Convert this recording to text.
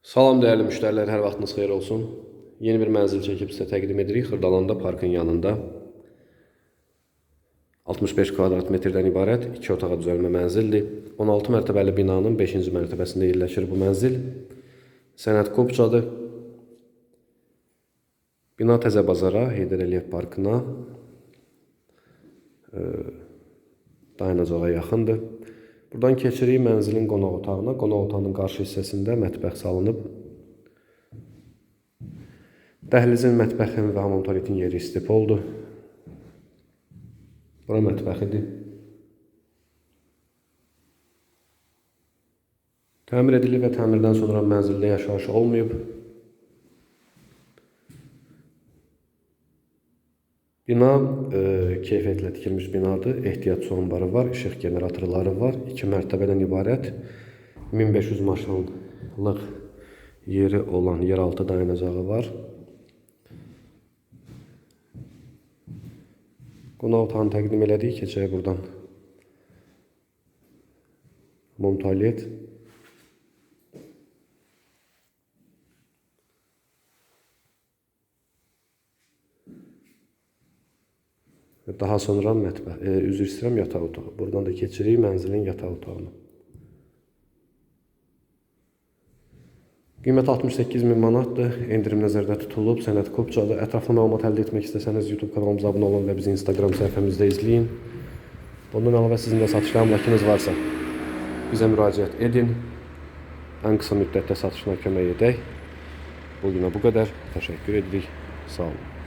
Salam dəyərli müştərilər, hər vaxtınız xeyir olsun. Yeni bir mənzil çəkib sizə təqdim edirik. Xırdalanda parkın yanında. 65 kvadrat metrdən ibarət 2 otağa düzəlmə mənzildir. 16 mərtəbəli binanın 5-ci mərtəbəsində yerləşir bu mənzil. Sənət Kopçadır. Bina Təzə Bazara, Heydər Əliyev parkına e, dayanacağa yaxındır. Buradan keçirik mənzilin qonaq otağına. Qonaq otağının qarşı hissəsində mətbəx salınıb. Dəhlizin, mətbəxin və hamam tualetin yeri istipoldur. Bura mətbəxidir. Təmir edilib və təmirdən sonra mənzildə yaşayış olmayıb. Bina e, keyfiyyətlə tikilmiş binadır. Ehtiyat su anbarı var, işıq generatorları var. 2 mərtəbədən ibarət 1500 maşınlıq yeri olan yeraltı dayanacağı var. Qonaq otağını təqdim elədik. Keçək buradan. Mum Daha sonra mətbəx, e, üzr istəyirəm yataq otağı. Buradan da keçirik mənzilin yataq otağına. Qiymət 68 min manatdır. Endirim nəzərdə tutulub. Sənət Kopçalı. Ətraflı məlumat əldə etmək istəsəniz YouTube kanalımıza abunə olun və bizi Instagram səhifəmizdə izləyin. Bundan əlavə sizin də satışla əmlakınız varsa bizə müraciət edin. Ən qısa müddətdə satışına kömək edək. Bugünə bu qədər. Təşəkkür edirik. Sağ olun.